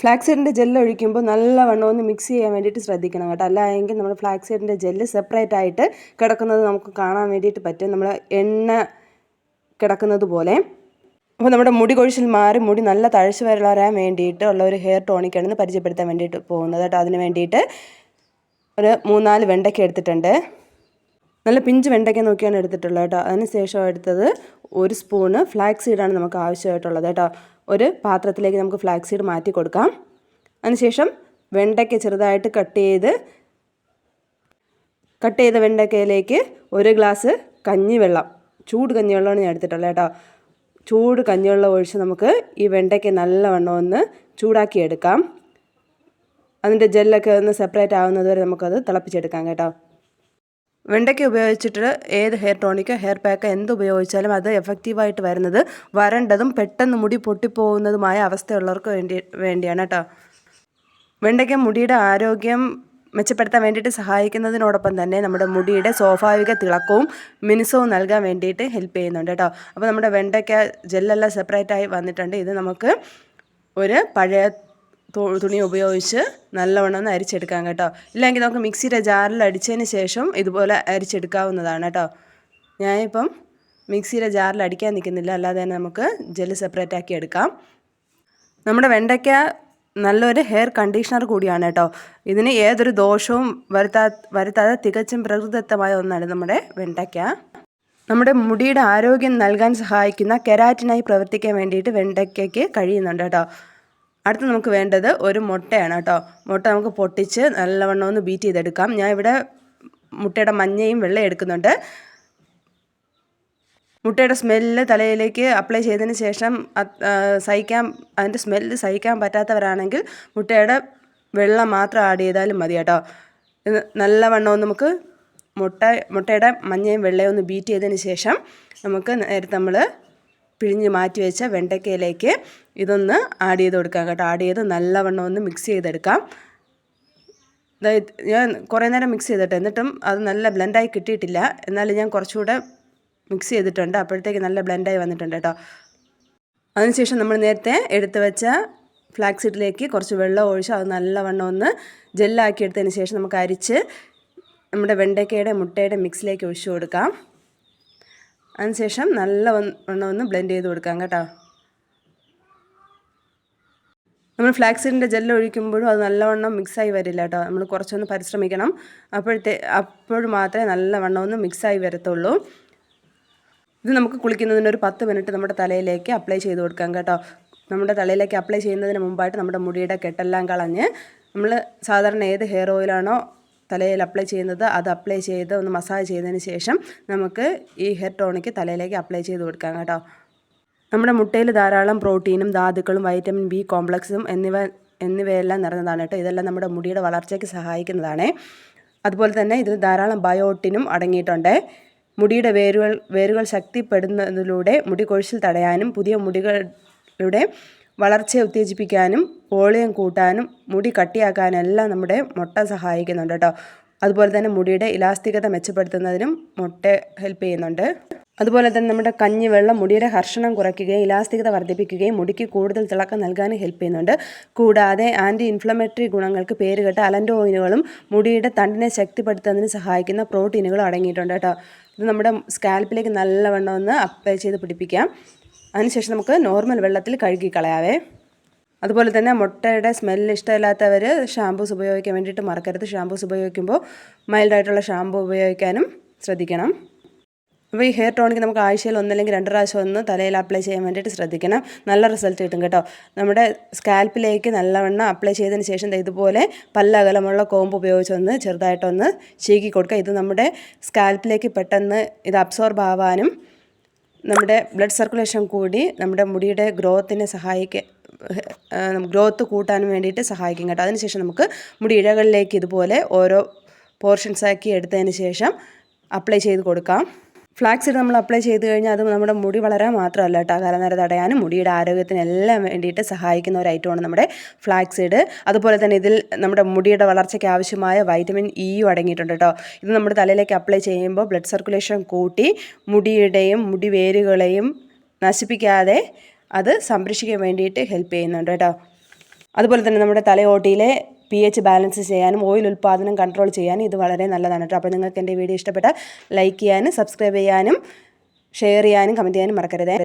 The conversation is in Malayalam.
ഫ്ലാക്സീഡിന്റെ ജെല്ല് ഒഴിക്കുമ്പോൾ നല്ലവണ്ണം ഒന്ന് മിക്സ് ചെയ്യാൻ വേണ്ടിയിട്ട് ശ്രദ്ധിക്കണം കേട്ടോ. അല്ല എങ്കിൽ നമ്മൾ ഫ്ലാക്സീഡിന്റെ ജെല്ല് സെപ്പറേറ്റ് ആയിട്ട് കിടക്കുന്നത് നമുക്ക് കാണാൻ വേണ്ടിയിട്ട് പറ്റും. നമ്മൾ എണ്ണ കിടക്കുന്നത് പോലെ. അപ്പോൾ നമ്മുടെ മുടി കൊഴിച്ചിൽ മാറി മുടി നല്ല തഴച്ച് വരാൻ വേണ്ടിയിട്ട് ഉള്ള ഒരു ഹെയർ ടോണിക്കാണ് പരിചയപ്പെടുത്താൻ വേണ്ടിയിട്ട് പോകുന്നത് കേട്ടോ. അതിന് വേണ്ടിയിട്ട് ഒരു മൂന്നാൽ വെണ്ടയ്ക്ക എടുത്തിട്ടുണ്ട്. നല്ല പിഞ്ച് വെണ്ടയ്ക്ക നോക്കിയാണ് എടുത്തിട്ടുള്ളത് കേട്ടോ. അതിന് ശേഷം എടുത്തത് ഒരു സ്പൂണ് ഫ്ലാക്സ് സീഡാണ് നമുക്ക് ആവശ്യമായിട്ടുള്ളത് കേട്ടോ. ഒരു പാത്രത്തിലേക്ക് നമുക്ക് ഫ്ലാക്സ് സീഡ് മാറ്റി കൊടുക്കാം. അതിനുശേഷം വെണ്ടയ്ക്ക ചെറുതായിട്ട് കട്ട് ചെയ്ത് കട്ട് ചെയ്ത വെണ്ടയ്ക്കയിലേക്ക് ഒരു ഗ്ലാസ് കഞ്ഞിവെള്ളം ചൂട് കഞ്ഞിവെള്ളമാണ് ഞാൻ എടുത്തിട്ടുള്ളത് കേട്ടോ. ചൂട് കഞ്ഞിവെള്ളം ഒഴിച്ച് നമുക്ക് ഈ വെണ്ടയ്ക്ക നല്ലവണ്ണം ഒന്ന് ചൂടാക്കി എടുക്കാം. അതിന്റെ ജെല്ലൊക്കെ ഒന്ന് സെപ്പറേറ്റ് ആവുന്നത് വരെ നമുക്കത് തിളപ്പിച്ചെടുക്കാം കേട്ടോ. വെണ്ടയ്ക്ക ഉപയോഗിച്ചിട്ട് ഏത് ഹെയർ ടോണിക്കോ ഹെയർ പാക്കോ എന്ത് ഉപയോഗിച്ചാലും അത് എഫക്റ്റീവായിട്ട് വരുന്നത് വരണ്ടതും പെട്ടെന്ന് മുടി പൊട്ടിപ്പോകുന്നതുമായ അവസ്ഥയുള്ളവർക്ക് വേണ്ടി വേണ്ടിയാണ് കേട്ടോ. വെണ്ടയ്ക്ക മുടിയുടെ ആരോഗ്യം മെച്ചപ്പെടുത്താൻ വേണ്ടിയിട്ട് സഹായിക്കുന്നതിനോടൊപ്പം തന്നെ നമ്മുടെ മുടിയുടെ സ്വാഭാവിക തിളക്കവും മിനുസവും നൽകാൻ വേണ്ടിയിട്ട് ഹെൽപ്പ് ചെയ്യുന്നുണ്ട് കേട്ടോ. അപ്പോൾ നമ്മുടെ വെണ്ടയ്ക്ക ജെല്ലെല്ലാം സെപ്പറേറ്റായി വന്നിട്ടുണ്ട്. ഇത് നമുക്ക് ഒരു പഴയ തുണി ഉപയോഗിച്ച് നല്ലവണ്ണം ഒന്ന് അരിച്ചെടുക്കാം കേട്ടോ. ഇല്ലെങ്കിൽ നമുക്ക് മിക്സിയുടെ ജാറിൽ അടിച്ചതിന് ശേഷം ഇതുപോലെ അരിച്ചെടുക്കാവുന്നതാണ് കേട്ടോ. ഞാനിപ്പം മിക്സിയുടെ ജാറിൽ അടിക്കാൻ നിൽക്കുന്നില്ല. അല്ലാതെ തന്നെ നമുക്ക് ജെല്ല് സെപ്പറേറ്റ് ആക്കി എടുക്കാം. നമ്മുടെ വെണ്ടയ്ക്ക നല്ലൊരു ഹെയർ കണ്ടീഷണർ കൂടിയാണ് കേട്ടോ. ഇതിന് ഏതൊരു ദോഷവും വരുത്താ വരുത്താതെ തികച്ചും പ്രകൃതിദത്തമായ ഒന്നാണ് നമ്മുടെ വെണ്ടയ്ക്ക. നമ്മുടെ മുടിയുടെ ആരോഗ്യം നൽകാൻ സഹായിക്കുന്ന കെരാറ്റിനായി പ്രവർത്തിക്കാൻ വേണ്ടിയിട്ട് വെണ്ടയ്ക്കയ്ക്ക് കഴിയുന്നുണ്ട് കേട്ടോ. അടുത്ത് നമുക്ക് വേണ്ടത് ഒരു മുട്ടയാണ് കേട്ടോ. മുട്ട നമുക്ക് പൊട്ടിച്ച് നല്ലവണ്ണം ഒന്ന് ബീറ്റ് ചെയ്തെടുക്കാം. ഞാൻ ഇവിടെ മുട്ടയുടെ മഞ്ഞയും വെള്ളയും എടുക്കുന്നുണ്ട്. മുട്ടയുടെ സ്മെല്ല് തലയിലേക്ക് അപ്ലൈ ചെയ്തതിന് ശേഷം സഹിക്കാൻ അതിന്റെ സ്മെല്ല് സഹിക്കാൻ പറ്റാത്തവരാണെങ്കിൽ മുട്ടയുടെ വെള്ളം മാത്രം ആഡ് ചെയ്താലും മതി കേട്ടോ. നല്ലവണ്ണം ഒന്ന് നമുക്ക് മുട്ട മുട്ടയുടെ മഞ്ഞയും വെള്ളയും ഒന്ന് ബീറ്റ് ചെയ്തതിന് ശേഷം നമുക്ക് നേരത്തെ നമ്മൾ പിഴിഞ്ഞ് മാറ്റി വെച്ച വെണ്ടയ്ക്കയിലേക്ക് ഇതൊന്ന് ആഡ് ചെയ്ത് കൊടുക്കാം കേട്ടോ. ആഡ് ചെയ്ത് നല്ലവണ്ണം ഒന്ന് മിക്സ് ചെയ്തെടുക്കാം. ഞാൻ കുറേ നേരം മിക്സ് ചെയ്തിട്ട് എന്നിട്ടും അത് നല്ല ബ്ലെൻഡായി കിട്ടിയിട്ടില്ല. എന്നാലും ഞാൻ കുറച്ചുകൂടെ മിക്സ് ചെയ്തിട്ടുണ്ട്. അപ്പോഴത്തേക്ക് നല്ല ബ്ലെൻഡായി വന്നിട്ടുണ്ട് കേട്ടോ. അതിനുശേഷം നമ്മൾ നേരത്തെ എടുത്ത് വെച്ച ഫ്ലാക്സിഡിലേക്ക് കുറച്ച് വെള്ളം ഒഴിച്ച് അത് നല്ലവണ്ണം ഒന്ന് ജെല്ലാക്കി എടുത്തതിന് ശേഷം നമുക്ക് അരിച്ച് നമ്മുടെ വെണ്ടയ്ക്കയുടെ മുട്ടയുടെ മിക്സിലേക്ക് ഒഴിച്ചു കൊടുക്കാം. അതിനുശേഷം നല്ല വണ്ണം ഒന്ന് ബ്ലെൻഡ് ചെയ്ത് കൊടുക്കാം കേട്ടോ. നമ്മൾ ഫ്ലാക്സിന്റെ ജെല്ല് ഒഴിക്കുമ്പോഴും അത് നല്ലവണ്ണം മിക്സായി വരില്ല കേട്ടോ. നമ്മൾ കുറച്ചൊന്ന് പരിശ്രമിക്കണം. അപ്പോഴത്തെ അപ്പോൾ മാത്രമേ നല്ലവണ്ണം ഒന്ന് മിക്സായി വരത്തുള്ളൂ. ഇത് നമുക്ക് കുളിക്കുന്നതിന് ഒരു പത്ത് മിനിറ്റ് നമ്മുടെ തലയിലേക്ക് അപ്ലൈ ചെയ്ത് കൊടുക്കാം കേട്ടോ. നമ്മുടെ തലയിലേക്ക് അപ്ലൈ ചെയ്യുന്നതിന് മുമ്പായിട്ട് നമ്മുടെ മുടിയുടെ കെട്ടെല്ലാം കളഞ്ഞ് നമ്മൾ സാധാരണ ഏത് ഹെയർ ഓയിലാണോ തലയിൽ അപ്ലൈ ചെയ്യുന്നത് അത് അപ്ലൈ ചെയ്ത് ഒന്ന് മസാജ് ചെയ്തതിന് ശേഷം നമുക്ക് ഈ ഹെയർ ടോണിക്ക് തലയിലേക്ക് അപ്ലൈ ചെയ്ത് കൊടുക്കാം കേട്ടോ. നമ്മുടെ മുട്ടയിൽ ധാരാളം പ്രോട്ടീനും ധാതുക്കളും വൈറ്റമിൻ ബി കോംപ്ലക്സും എന്നിവ എന്നിവയെല്ലാം നിറഞ്ഞതാണ് കേട്ടോ. ഇതെല്ലാം നമ്മുടെ മുടിയുടെ വളർച്ചയ്ക്ക് സഹായിക്കുന്നതാണ്. അതുപോലെ തന്നെ ഇതിൽ ധാരാളം ബയോട്ടിനും അടങ്ങിയിട്ടുണ്ട്. മുടിയുടെ വേരുകൾ വേരുകൾ ശക്തിപ്പെടുന്നതിലൂടെ മുടി കൊഴിച്ചിൽ തടയാനും പുതിയ മുടികളുടെ വളർച്ചയെ ഉത്തേജിപ്പിക്കാനും വോളിയം കൂട്ടാനും മുടി കട്ടിയാക്കാനും എല്ലാം നമ്മുടെ മുട്ട സഹായിക്കുന്നുണ്ട് കേട്ടോ. അതുപോലെ തന്നെ മുടിയുടെ ഇലാസ്തികത മെച്ചപ്പെടുത്തുന്നതിനും മുട്ട ഹെൽപ്പ് ചെയ്യുന്നുണ്ട്. അതുപോലെ തന്നെ നമ്മുടെ കഞ്ഞിവെള്ളം മുടിയുടെ ഹർഷണം കുറയ്ക്കുകയും ഇലാസ്തികത വർദ്ധിപ്പിക്കുകയും മുടിക്ക് കൂടുതൽ തിളക്കം നൽകാനും ഹെൽപ്പ് ചെയ്യുന്നുണ്ട്. കൂടാതെ ആന്റി ഇൻഫ്ലമേറ്ററി ഗുണങ്ങൾക്ക് പേരുകെട്ട അലൻഡോയിനുകളും മുടിയുടെ തണ്ടിനെ ശക്തിപ്പെടുത്തുന്നതിന് സഹായിക്കുന്ന പ്രോട്ടീനുകളും അടങ്ങിയിട്ടുണ്ട് കേട്ടോ. ഇത് നമ്മുടെ സ്കാൽപ്പിലേക്ക് നല്ലവണ്ണം ഒന്ന് അപ്ലൈ ചെയ്ത് പിടിപ്പിക്കാം. അതിനുശേഷം നമുക്ക് നോർമൽ വെള്ളത്തിൽ കഴുകി കളയാവേ. അതുപോലെ തന്നെ മുട്ടയുടെ സ്മെല്ല് ഇഷ്ടമില്ലാത്തവർ ഷാമ്പൂസ് ഉപയോഗിക്കാൻ വേണ്ടിയിട്ട് മറക്കരുത്. ഷാമ്പൂസ് ഉപയോഗിക്കുമ്പോൾ മൈൽഡായിട്ടുള്ള ഷാമ്പൂ ഉപയോഗിക്കാനും ശ്രദ്ധിക്കണം. അപ്പോൾ ഈ ഹെയർ ടോണിക്ക് നമുക്ക് ആഴ്ചയിൽ ഒന്നല്ലെങ്കിൽ രണ്ട് പ്രാവശ്യം ഒന്ന് തലയിൽ അപ്ലൈ ചെയ്യാൻ വേണ്ടിയിട്ട് ശ്രദ്ധിക്കണം. നല്ല റിസൾട്ട് കിട്ടും കേട്ടോ. നമ്മുടെ സ്കാൽപ്പിലേക്ക് നല്ലവണ്ണം അപ്ലൈ ചെയ്തതിന് ശേഷം ഇതുപോലെ പല്ലകലമുള്ള കോമ്പ് ഉപയോഗിച്ചൊന്ന് ചെറുതായിട്ടൊന്ന് ചീക്കി കൊടുക്കുക. ഇത് നമ്മുടെ സ്കാൽപ്പിലേക്ക് പെട്ടെന്ന് ഇത് അബ്സോർബ് ആവാനും നമ്മുടെ ബ്ലഡ് സർക്കുലേഷൻ കൂടി നമ്മുടെ മുടിയുടെ ഗ്രോത്തിനെ സഹായിക്കുക ഗ്രോത്ത് കൂട്ടാൻ വേണ്ടിയിട്ട് സഹായിക്കും കേട്ടോ. അതിനുശേഷം നമുക്ക് മുടി ഇഴകളിലേക്ക് ഇതുപോലെ ഓരോ പോർഷൻസാക്കി എടുത്തതിന് ശേഷം അപ്ലൈ ചെയ്ത് കൊടുക്കാം. ഫ്ലാക്സിഡ് നമ്മൾ അപ്ലൈ ചെയ്ത് കഴിഞ്ഞാൽ അത് നമ്മുടെ മുടി വളരാൻ മാത്രമല്ല കേട്ടോ. കലനര തടയാനും മുടിയുടെ ആരോഗ്യത്തിനെല്ലാം വേണ്ടിയിട്ട് സഹായിക്കുന്ന ഒരു ഐറ്റമാണ് നമ്മുടെ ഫ്ലാക്സിഡ് അതുപോലെ തന്നെ ഇതിൽ നമ്മുടെ മുടിയുടെ വളർച്ചയ്ക്ക് ആവശ്യമായ വൈറ്റമിൻ ഇയും അടങ്ങിയിട്ടുണ്ട് കേട്ടോ. ഇത് നമ്മുടെ തലയിലേക്ക് അപ്ലൈ ചെയ്യുമ്പോൾ ബ്ലഡ് സർക്കുലേഷൻ കൂട്ടി മുടിയുടെയും മുടി വേരുകളെയും നശിപ്പിക്കാതെ അത് സംരക്ഷിക്കാൻ വേണ്ടിയിട്ട് ഹെൽപ്പ് ചെയ്യുന്നുണ്ട് കേട്ടോ. അതുപോലെ തന്നെ നമ്മുടെ തലയോട്ടിയിലെ പി എച്ച് ബാലൻസ് ചെയ്യാനും ഓയിൽ ഉൽപ്പാദനം കൺട്രോൾ ചെയ്യാനും ഇത് വളരെ നല്ലതാണ് കേട്ടോ. അപ്പോൾ നിങ്ങൾക്ക് എന്റെ വീഡിയോ ഇഷ്ടപ്പെട്ടാൽ ലൈക്ക് ചെയ്യാനും സബ്സ്ക്രൈബ് ചെയ്യാനും ഷെയർ ചെയ്യാനും കമന്റ് ചെയ്യാനും മറക്കരുത്.